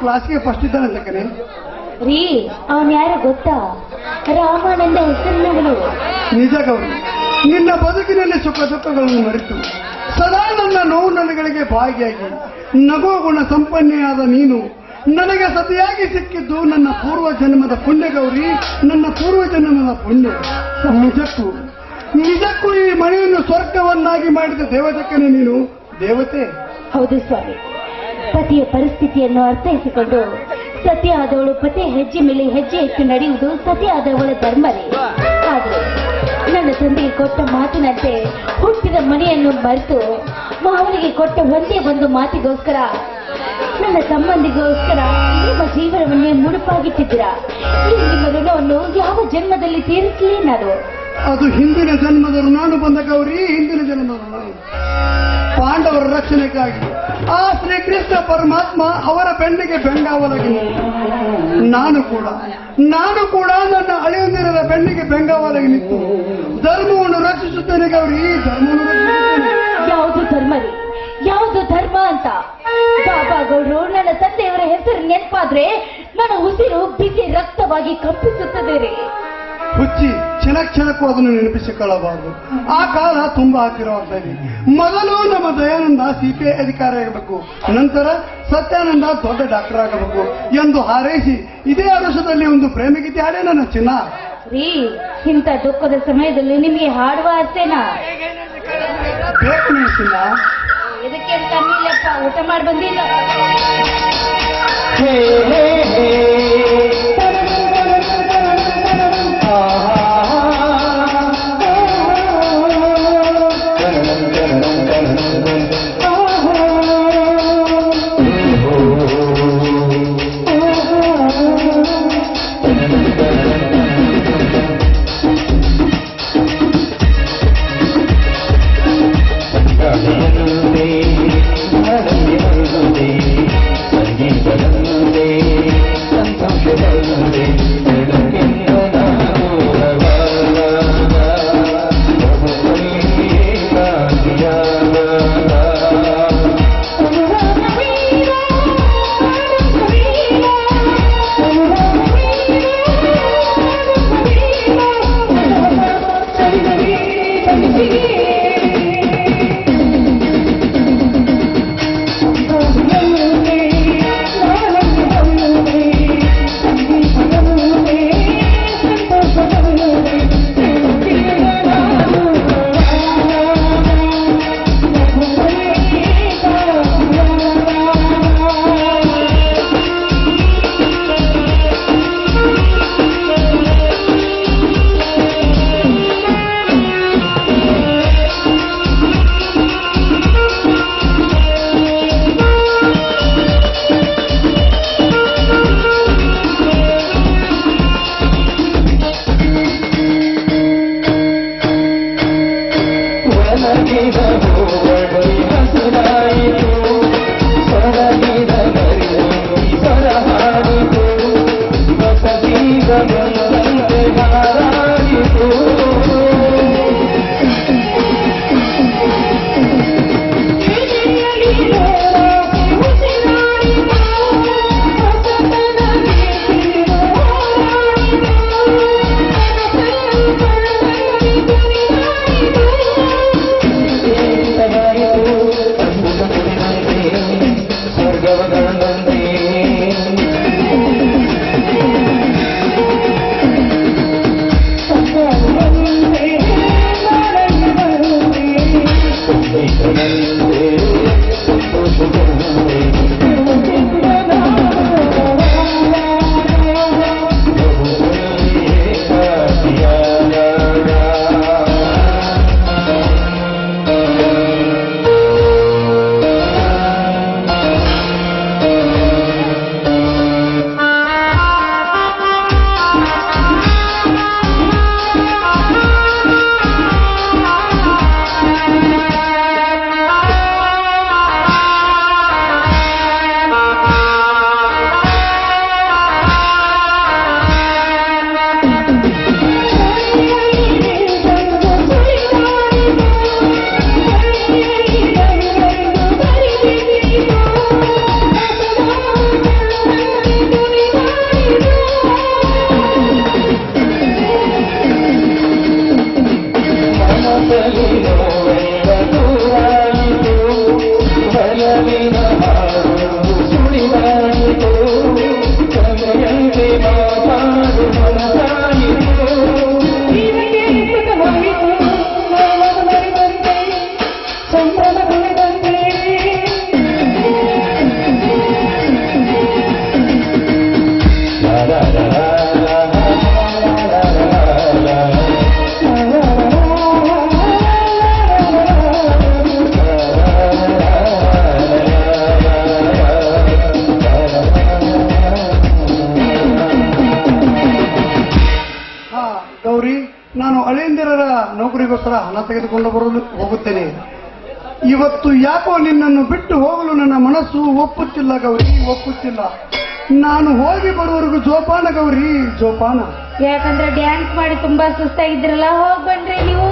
ಕ್ಲಾಸ್ಗೆ ಫಸ್ಟ್ ಇದ್ದಾನೆ ಜಕ್ಕನೆ ರೀ ಅವನ್ ಯಾರು ಗೊತ್ತಾ? ರಾಮಾನಂದ ಹೆಸರಿನವನು ನಿಜ ಗೌರಿ ನಿನ್ನ ಬದುಕಿನಲ್ಲಿ ಸುಖ ದುಃಖಗಳನ್ನು ಮರೆತು ಸದಾ ನನ್ನ ನೋವು ನನಗಳಿಗೆ ಭಾಗಿಯಾಗಿ ನಗೋ ಗುಣ ಸಂಪನ್ನೆಯಾದ ನೀನು ನನಗೆ ಸತಿಯಾಗಿ ಸಿಕ್ಕಿದ್ದು ನನ್ನ ಪೂರ್ವ ಜನ್ಮದ ಪುಣ್ಯ ಗೌರಿ ನನ್ನ ಪೂರ್ವ ಜನ್ಮದ ಪುಣ್ಯ. ನಿಜಕ್ಕೂ ನಿಜಕ್ಕೂ ಈ ಮನೆಯನ್ನು ಸ್ವರ್ಗವನ್ನಾಗಿ ಮಾಡಿದ ದೇವತಕ್ಕನೇ ನೀನು ದೇವತೆ. ಹೌದು ಸ್ವಾಮಿ. ಪತಿಯ ಪರಿಸ್ಥಿತಿಯನ್ನು ಅರ್ಥೈಸಿಕೊಂಡು, ಸತಿಯಾದವಳು ಪತಿ ಹೆಜ್ಜೆ ಮೇಲೆ ಹೆಜ್ಜೆ ಇಟ್ಟು ನಡೆಯುವುದು ಸತಿಯಾದವಳ ಆದವಳ ಧರ್ಮವೇ. ಆದ್ರೆ ನನ್ನ ತಂದೆಗೆ ಕೊಟ್ಟ ಮಾತಿನಂತೆ ಹುಟ್ಟಿದ ಮನೆಯನ್ನು ಮರೆತು ಮಾವನಿಗೆ ಕೊಟ್ಟ ಒಂದೇ ಒಂದು ಮಾತಿಗೋಸ್ಕರ, ನನ್ನ ಸಂಬಂಧಿಗೋಸ್ಕರ ನಿಮ್ಮ ಜೀವನವನ್ನೇ ಮುಡುಪಾಗಿಟ್ಟಿದ್ದೀರಾ? ನಿಮ್ಮ ಋಣವನ್ನು ಯಾವ ಜನ್ಮದಲ್ಲಿ ತೀರಿಸಲೇ ನಾನು? ಅದು ಹಿಂದಿನ ಜನ್ಮದ ನಾನು ಬಂದ ಗೌರಿ, ಹಿಂದಿನ ಜನ್ಮದ. ಪಾಂಡವರ ರಕ್ಷಣೆಗಾಗಿ. ಆ ಶ್ರೀಕೃಷ್ಣ ಪರಮಾತ್ಮ ಅವರ ಬೆನ್ನಿಗೆ ಬೆಂಗಾವಲಾಗಿ ನಿಂತು. ನಾನು ಕೂಡ ನಾನು ಕೂಡ ನನ್ನ ಅಳಿಯಂದಿರದ ಬೆನ್ನಿಗೆ ಬೆಂಗಾವಲಾಗಿ ನಿಂತು. ಧರ್ಮವನ್ನು ರಕ್ಷಿಸುತ್ತೇನೆ ಗೌರಿ ಧರ್ಮವನ್ನು ಯಾವುದು ಧರ್ಮ ಯಾವುದು ಧರ್ಮ ಅಂತ? ಬಾಬಾ ಗೌಡ್ರು ನನ್ನ ತಂದೆಯವರ ಹೆಸರು ನೆನಪಾದ್ರೆ ನನ್ನ ಉಸಿರು ಬಿಸಿ ರಕ್ತವಾಗಿ ಕಂಪಿಸುತ್ತದೆ ರೀ. ಹುಚ್ಚಿ ಕ್ಷಣ ಕ್ಷಣಕ್ಕೂ ಅದನ್ನು ನೆನಪಿಸಿಕೊಳ್ಳಬಾರದು. ಆ ಕಾಲ ತುಂಬಾ ಹತ್ತಿರವಾಗ್ತಾ ಇದೆ. ಮೊದಲು ನಮ್ಮ ದಯಾನಂದ ಸಿಪಿಐ ಅಧಿಕಾರಿ ಆಗಬೇಕು ನಂತರ ಸತ್ಯಾನಂದ ದೊಡ್ಡ ಡಾಕ್ಟರ್ ಆಗಬೇಕು ಎಂದು ಹಾರೈಸಿ ಇದೇ ವರ್ಷದಲ್ಲಿ ಒಂದು ಪ್ರೇಮಗೀತೆ ಹಾಡೇ ನನ್ನ ಚಿನ್ನ. ರೀ ಇಂಥ ದುಃಖದ ಸಮಯದಲ್ಲಿ ನಿಮಗೆ ಹಾಡುವ ಅಷ್ಟೇನಾ ಬೇಕು ನನ್ನ ಚಿನ್ನ. ಇದಕ್ಕೆ ಊಟ ಮಾಡಿ ಬಂದಿಲ್ಲ. ನೌಕರಿಗೋಸ್ಕರ ಹಣ ತೆಗೆದುಕೊಂಡು ಬರಲು ಹೋಗುತ್ತೇನೆ. ಇವತ್ತು ಯಾಕೋ ನಿನ್ನನ್ನು ಬಿಟ್ಟು ಹೋಗಲು ನನ್ನ ಮನಸ್ಸು ಒಪ್ಪುತ್ತಿಲ್ಲ ಗೌರಿ, ಒಪ್ಪುತ್ತಿಲ್ಲ. ನಾನು ಹೋಗಿ ಬರುವವರೆಗೂ ಜೋಪಾನ ಗೌರಿ, ಜೋಪಾನ. ಯಾಕಂದ್ರೆ ಡ್ಯಾನ್ಸ್ ಮಾಡಿ ತುಂಬಾ ಸುಸ್ತಾಗಿದ್ರಲ್ಲ ಹೋಗ್ ನೀವು.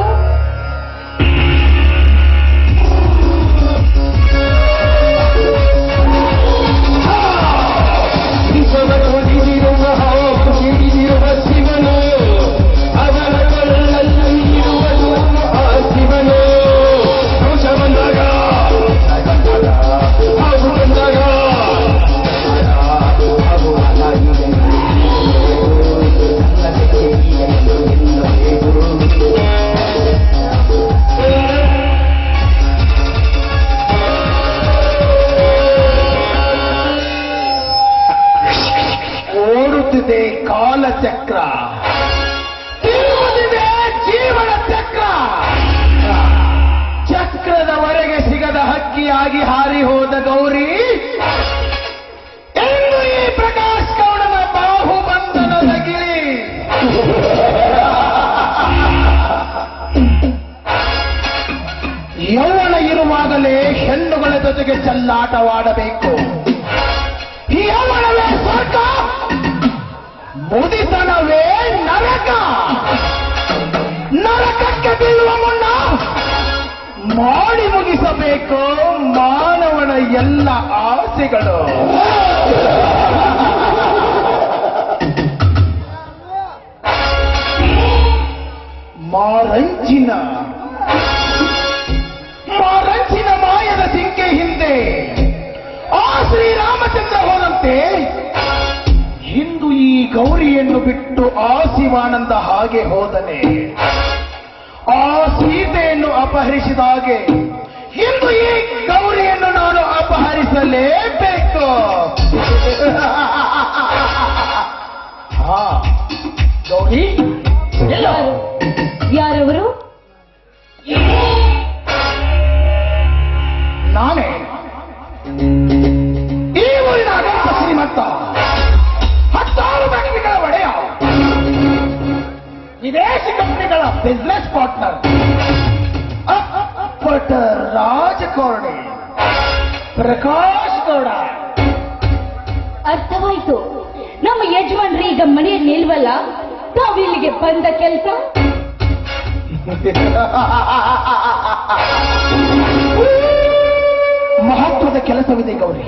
ಚೆಲ್ಲಾಟವಾಡಬೇಕು ಯೌವನವೇ ಸ್ವರ್ಗ ಮುದಿತನವೇ ನರಕ. ನರಕಕ್ಕೆ ಬೀಳುವ ಮುನ್ನ ಮಾಡಿ ಮುಗಿಸಬೇಕು ಮಾನವನ ಎಲ್ಲ ಆಸೆಗಳು. ಗೌರಿಯನ್ನು ಬಿಟ್ಟು ಆ ಶಿವಾನಂದ ಹಾಗೆ ಹೋದನೆ. ಆ ಸೀತೆಯನ್ನು ಅಪಹರಿಸಿದ ಹಾಗೆ ಇಂದು ಈ ಗೌರಿಯನ್ನು ನಾನು ಅಪಹರಿಸಲೇಬೇಕು. ಹಾ ಗೌರಿ ಯಾರವರು? ನಾನೇ. ಬಿಸ್ನೆಸ್ ಪಾರ್ಟ್ನರ್ ಬಟ್ ರಾಜಕಾರಣಿ ಪ್ರಕಾಶ್ ಗೌಡ ಅರ್ಥವಾಯ್ತು. ನಮ್ಮ ಯಜಮಾನ್ರಿ ಈಗ ಮನೆಯಲ್ಲಿ ನಿಲ್ವಲ್ಲ ತಾವು ಇಲ್ಲಿಗೆ ಬಂದ ಕೆಲಸ? ಮಹತ್ವದ ಕೆಲಸವಿದೆ ಗೌರಿ.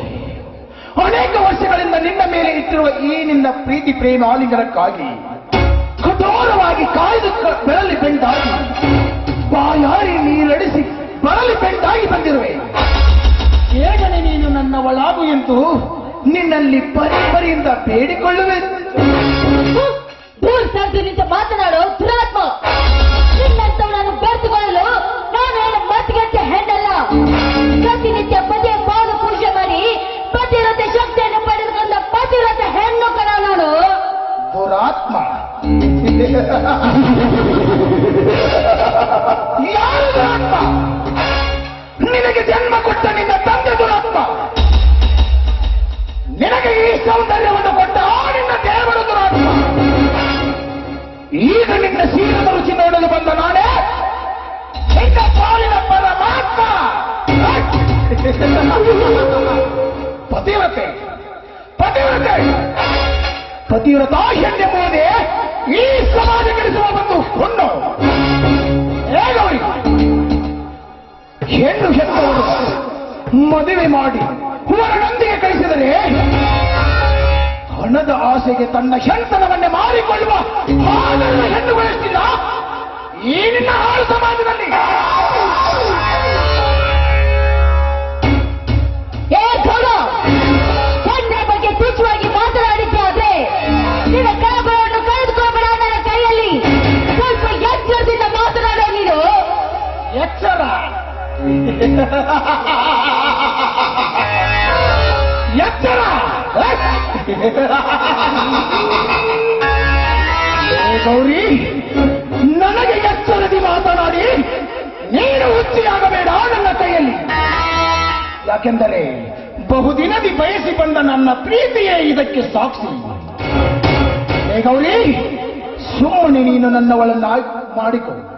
ಅನೇಕ ವರ್ಷಗಳಿಂದ ನಿನ್ನ ಮೇಲೆ ಇಟ್ಟಿರುವ ಈ ನಿನ್ನ ಪ್ರೀತಿ ಪ್ರೇಮ ಆಲಿಂಗನಕ್ಕಾಗಿ ಕಠೋರವಾಗಿ ಕಾಯ್ದು ಬೆರಲಿ ಬೆಂಡಾಗಿ. ಬಾಯಾರಿ ನೀರಡಿಸಿ ಬರಲಿ ಬೆಂಡಾಗಿ ಬಂದಿರುವೆ. ಹೇಗನೆ ನೀನು ನನ್ನವಳಾಗು ಎಂದು ನಿನ್ನಲ್ಲಿ ಪರಿಪರಿಯಿಂದ ಬೇಡಿಕೊಳ್ಳುವೆ. ನಿಂತ ಮಾತನಾಡೋ ದುರಾತ್ಮ. ನಿನ್ನಂತವನನ್ನು ಬೆರೆತುಕೊಳ್ಳಲು ನಾನು ಹೇಳ ಮಾತಿಗಂತೆ ಹೆಣ್ಣಲ್ಲ. ಪ್ರತಿನಿತ್ಯ ಪದೇ ಪಾಲು ಪೂಜೆ ಮಾಡಿ ಪತಿರತೆ ಶಕ್ತಿಯನ್ನು ಪಡೆದುಕೊಂಡ ಪತಿರತೆ ಹೆಣ್ಣು ಕಣ ನಾನು. ದುರಾತ್ಮ ಯಾರು ನಿನಗೆ ಜನ್ಮ ಕೊಟ್ಟ ನಿನ್ನ ತಂದೆ ದುರಾತ್ಮ ನಿನಗೆ ಈ ಸೌಂದರ್ಯವನ್ನು ಕೊಟ್ಟ ಆ ನಿನ್ನ ದೇವರು ದುರಾತ್ಮ ಈಗ ನಿನ್ನ ಶೀಲದ ರುಚಿ ನೋಡಲು ಬಂದ ನಾನೇ ನಿನ್ನ ಪಾಲಿನ ಪರಮಾತ್ಮ. ಪತಿವ್ರತೆ ಪತಿವ್ರತೆ ಪತಿವ್ರತಾಶನ್ಯ ಎಂಬುವುದೇ ಈ ಸಮಾಜ ಗಳಿಸುವ ಒಂದು ಹುಣ್ಣು. ಹೇಗವರಿಗೆ ಹೆಣ್ಣು ಹೆತ್ತವರು ಮದುವೆ ಮಾಡಿ ಹುವರನೊಂದಿಗೆ ಕಳಿಸಿದರೆ ಹಣದ ಆಸೆಗೆ ತನ್ನ ಶಂತನವನ್ನೇ ಮಾರಿಕೊಳ್ಳುವ ಹೆಣ್ಣು ಈ ನಿನ್ನ ಹಾಳು ಸಮಾಜದಲ್ಲಿ. ಏ ಗೌರಿ, ನನಗೆ ಎಚ್ಚರದಿ ಮಾತನಾಡಿ, ನೀನು ಹುಚ್ಚಿಯಾಗಬೇಡ ನನ್ನ ಕೈಯಲ್ಲಿ. ಯಾಕೆಂದರೆ ಬಹುದಿನದಿ ಬಯಸಿ ಬಂದ ನನ್ನ ಪ್ರೀತಿಯೇ ಇದಕ್ಕೆ ಸಾಕ್ಷಿ. ಗೌರಿ, ಸುಮ್ಮನೆ ನೀನು ನನ್ನವಳನ್ನ ಮಾಡಿಕೊ.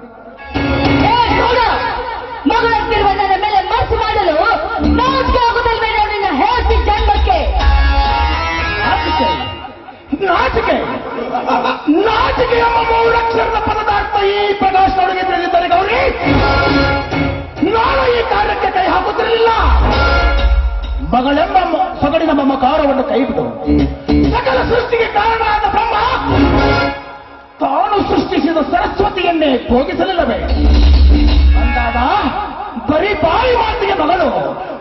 ಮಗಳೆಂಬ ಸೊಗಡಿನ ಮಮಕಾರವನ್ನು ಕೈಬಿಡು ಸಕಲ ಸೃಷ್ಟಿಗೆ ಕಾರಣವಾದ ಬ್ರಹ್ಮ, ತಾನು ಸೃಷ್ಟಿಸಿದ ಸರಸ್ವತಿಯನ್ನೇ ಭೋಗಿಸಲಿಲ್ಲವೇ? ಅಂದಾಗ ಬರೀ ಬಾಯಿ ಮಾತಿಗೆ ಮಗಳು,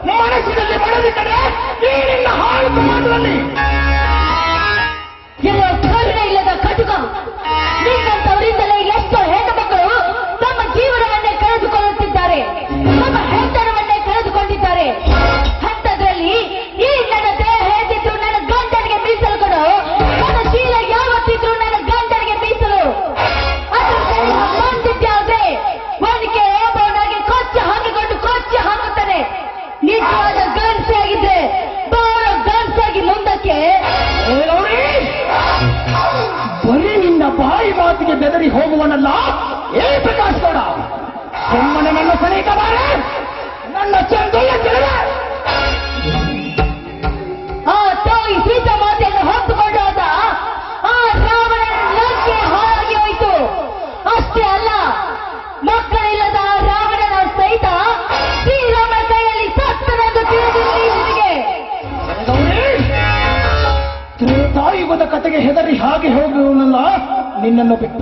ಮನಸ್ಸಿನಲ್ಲಿ ಮಡದಿದ್ದರೆ ನೀರಿನ ಹಾಳು ಮಾತಲ್ಲಿ ಹೋಗುವನಲ್ಲ ಏ ಪ್ರಕಾಶ್ ಗೌಡ ಸುಮ್ಮನೆ ನನ್ನ ಸನಿಕ ಬಾರೆ ನನ್ನ ಚಂದು ಆ ತಾಯಿ ಸೀತಾ ಮಾತೆಯನ್ನು ಹೊತ್ತುಕೊಂಡು ಹೋದ ಆ ರಾವಣನ ಲಗ್ಗೆ ಹಾಳಾಗಿ ಹೋಯಿತು. ಅಷ್ಟೇ ಅಲ್ಲ ಮಕ್ಕಳಿಲ್ಲದ ರಾವಣನ ಸಹಿತ ಕೈಯಲ್ಲಿ ಸತ್ತನೆಂದು ಕತೆಗೆ ಹೆದರಿ ಹಾಗೆ ಹೋಗುವನಲ್ಲ ನಿನ್ನನ್ನು ಬಿಟ್ಟು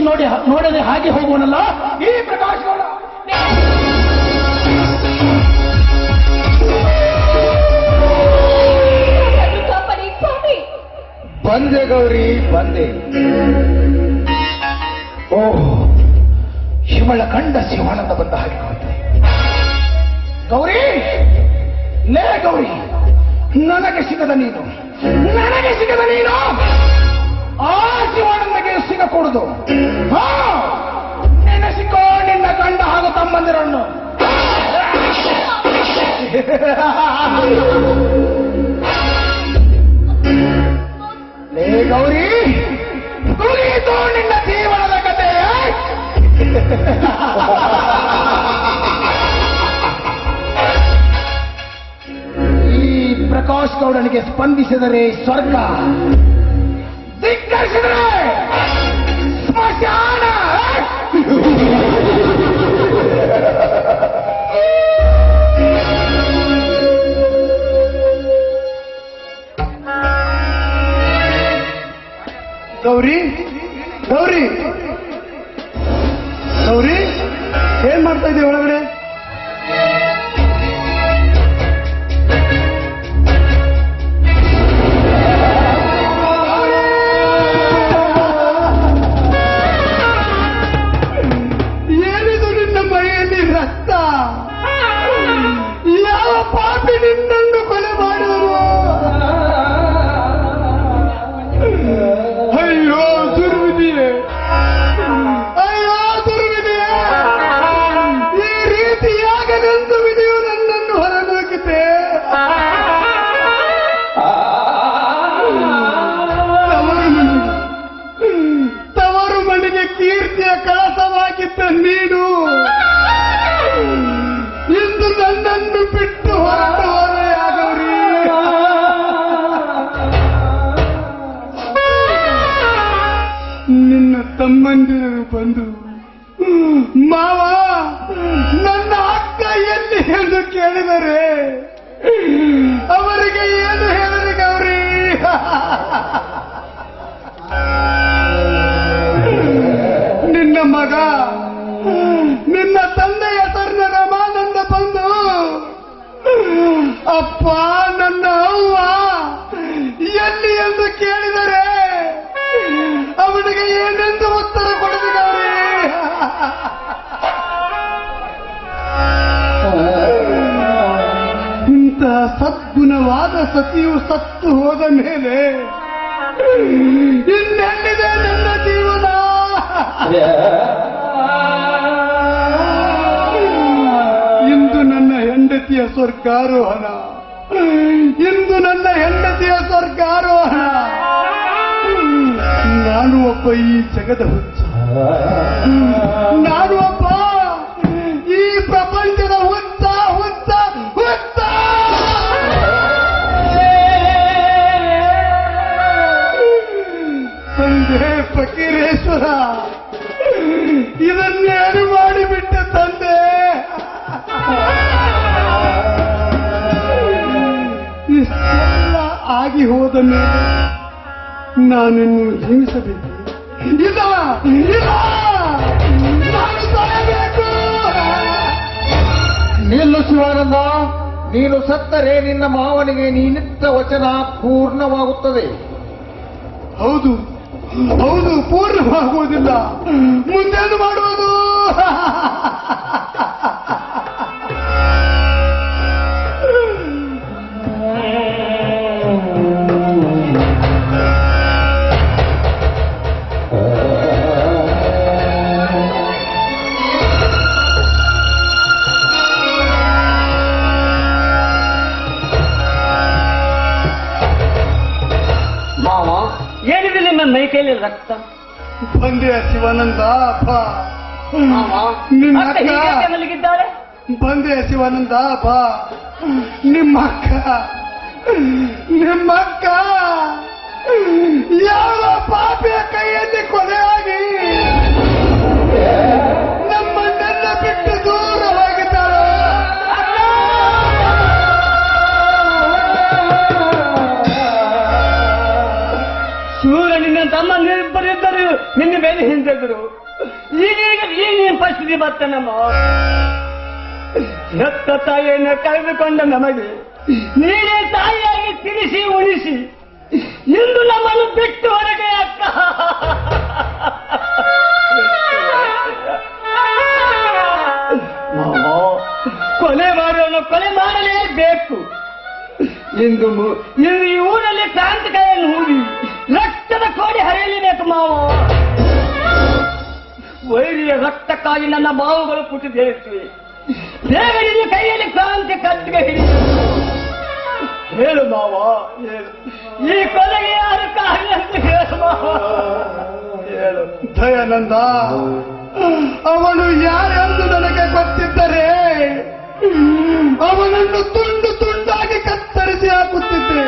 ರುಚಿ ನೋಡಿ ನೋಡದೆ ಹಾಗೆ ಹೋಗುವನಲ್ಲ? ಈ ಪ್ರಕಾಶ್ ಗೌಡ. ಬಂದೆ ಗೌರಿ ಬಂದೆ. ಓ ಶಿವಳ ಕಂಡ ಶಿವಾನಂದ ಬಂದ ಹಾಗೆ ಕಾಣುತ್ತೆ. ಗೌರಿ ಲೇ ಗೌರಿ ನನಗೆ ಸಿಗದ ನೀನು ನನಗೆ ಸಿಗದ ನೀನು. ಆ ಶಿವಾನಂದಗೆ ಸಿಗಕೂಡದು. ಹಾ! ನೆನೆಸಿಕೋ ನಿನ್ನ ಗಂಡ ಹಾಗೂ ತಮ್ಮಂದಿರನ್ನು. ಲೇ ಗೌರಿ ಕುರಿತು ನಿನ್ನ ಜೀವನದ ಕತೆ. ಈ ಪ್ರಕಾಶ್ ಗೌಡನಿಗೆ ಸ್ಪಂದಿಸಿದರೆ ಸ್ವರ್ಗ. Brasileiro! ಮಾವ, ನನ್ನ ಅಕ್ಕ ಎಲ್ಲಿ ಎಂದು ಕೇಳಿದರೆ, ಅವರಿಗೆ ಏನು ಹೇಳಿದೆ ಗೌರಿ? ನಿನ್ನ ಮಗ, ನಿನ್ನ ತಂದೆಯ ತರ್ಣ ರಮಾನಂದ ಬಂದು, ಅಪ್ಪ, ನನ್ನ ಅವ್ವ, ಎಲ್ಲಿ ಎಂದು ಕೇಳಿದರೆ, ಅವನಿಗೆ ಗೌರಿ ಇಂಥ ಸದ್ಗುಣವಾದ ಸತಿಯು ಸತ್ತು ಹೋದ ಮೇಲೆ ಇನ್ನೆಲ್ಲಿದೆ ನನ್ನ ಜೀವನ? ಇಂದು ನನ್ನ ಹೆಂಡತಿಯ ಸ್ವರ್ಗಾರೋಹಣ. ಇಂದು ನನ್ನ ಹೆಂಡತಿಯ ಸ್ವರ್ಗಾರೋಹಣ. ನಾನು ಒಬ್ಬ ಈ ಜಗದ ಹುಚ್ಚ. ನಾನು ಒಬ್ಬ ಈ ಪ್ರಪಂಚದ ಹುಚ್ಚ ಹುಚ್ಚ ಹುಚ್ಚ ತಂದೆ ಫಕೀರೇಶ್ವರ ಇದನ್ನೇನು ಮಾಡಿಬಿಟ್ಟ ತಂದೆ. ಇಷ್ಟೆಲ್ಲ ಆಗಿ ಹೋದ ಮೇಲೆ ನಾನಿನ್ನು ಜೀವಿಸಬೇಕು. ನಾನು ಸತ್ತರೆ ನಿನ್ನ ಮಾವನಿಗೆ ನೀನಿತ್ತ ವಚನ ಪೂರ್ಣವಾಗುತ್ತದೆ. ಹೌದು ಹೌದು ಪೂರ್ಣವಾಗುವುದಿಲ್ಲ. ಮುಂದೇನು ಮಾಡುವುದು? ಕೈಲಿ ರಕ್ತ. ಬಂದೆ ಶಿವಾನಂದ ಅಕ್ಕ. ಹೀಗೆ ಮಲಗಿದ್ದಾರೆ? ಬಂದೆ ಶಿವಾನಂದ ಬಾ ನಿಮ್ಮ ಅಕ್ಕ. ನಿಮ್ಮ ಅಕ್ಕ. ಯಾವ ಪಾಪಿಯ ಕೈಯಲ್ಲಿ ಕೊಲೆಯಾಗಿ ನಿನ್ನ ಹಿಂದೆದ್ರು? ಈಗೀಗ ಈಗ ನಿನ್ನ ಪರಿಸ್ಥಿತಿ ಮತ್ತೆ ನಮ್ಮ ಹೆತ್ತ ತಾಯಿಯನ್ನು ಕಳೆದುಕೊಂಡ ನಮಗೆ ನೀನೇ ತಾಯಿಯಾಗಿ ತಿಳಿಸಿ ಉಣಿಸಿ ಇಂದು ನಮ್ಮನ್ನು ಬಿಟ್ಟು ಹೊರಗೆ ಅಕ್ಕ ಕೊಲೆ ಮಾಡೋನು ಕೊಲೆ ಮಾಡಲೇಬೇಕು ಇಂದು ಇಂದು ಈ ಊರಲ್ಲಿ ಕ್ರಾಂತಿಕಾಯನ್ನು ಹೂಡಿ. ರಕ್ತದ ಕೋಡಿ ಹರಿಯಲಿಬೇಕು ಮಾವ ವೈರಿಯ ರಕ್ತಕ್ಕಾಗಿ ನನ್ನ ಬಾವುಗಳು ಪುಟ್ಟಿದ್ದೇವೆ ಬೇಗ ನಿನ್ನ ಕೈಯಲ್ಲಿ ಕ್ರಾಂತಿ ಕತ್ತಿಗೆ ಹಿಡಿದು ಹೇಳು ಮಾವ ಈ ಕೊಲೆಗೆ ಯಾರು ಕಾರಣ ಅಂತ ಹೇಳು ಮಾವ. ಹೇಳು. ದಯಾನಂದ, ಅವನು ಯಾರೆಂದು ನನಗೆ ಗೊತ್ತಿದ್ದರೆ ಅವನನ್ನು ತುಂಡು ತುಂಡಾಗಿ ಕತ್ತರಿಸಿ ಹಾಕುತ್ತಿದ್ದೆ.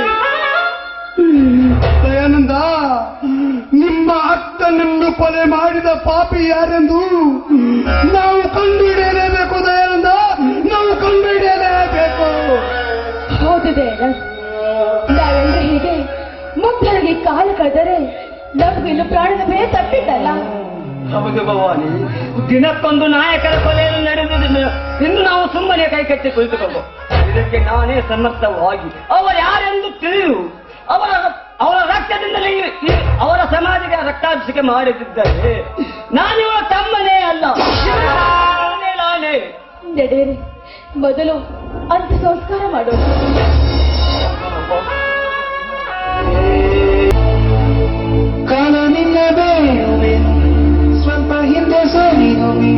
ನಿಮ್ಮ ಅಕ್ಕನನ್ನು ಕೊಲೆ ಮಾಡಿದ ಪಾಪಿ ಯಾರೆಂದು? ನಾವು ಕಂಡುಹಿಡಿಯಲೇಬೇಕು ದಯಾನಂದ. ನಾವು ಕಂಡುಹಿಡಿಯಲೇಬೇಕು. ಹೌದು ದಯಾನಂದ ನಾವೆಲ್ಲರೂ ಹೀಗೆ ಮಕ್ಕಳಿಗೆ ಕಾಲು ಕಳೆದರೆ ನಮಗೂ ಇನ್ನು ಪ್ರಾಣದ ಮೇಲೆ ತಪ್ಪಿದ್ದಲ್ಲ ಹೌದು ಭವಾನಿ. ದಿನಕ್ಕೊಂದು ನಾಯಕರ ಕೊಲೆಯನ್ನು ನಡೆದಿದ್ದು ಇನ್ನು ನಾವು ಸುಮ್ಮನೆ ಕೈ ಕಟ್ಟಿ ಕುಳಿತುಕೊಂಡು. ಇದಕ್ಕೆ ನಾನೇ ಸಮರ್ಥವಾಗಿ ಅವರು ಯಾರೆಂದು ತಿಳಿದು ಅವರ ಅವರ ರಕ್ತದಿಂದಲೇ ಅವರ ಸಮಾಜಕ್ಕೆ ರಕ್ತಾಭಿಷೇಕ ನಾನು ನಾನಿವ ತಮ್ಮನೇ ಅಲ್ಲ. ನಾನೇ ಮೊದಲು ಅಂತ ಸಂಸ್ಕಾರ ಮಾಡೋಣ. ಕಾಲ ನಿನ್ನ ಬೇಯುವೆ ಸ್ವಲ್ಪ ಹಿಂದೆ ಸರಿ ನೋಡಿ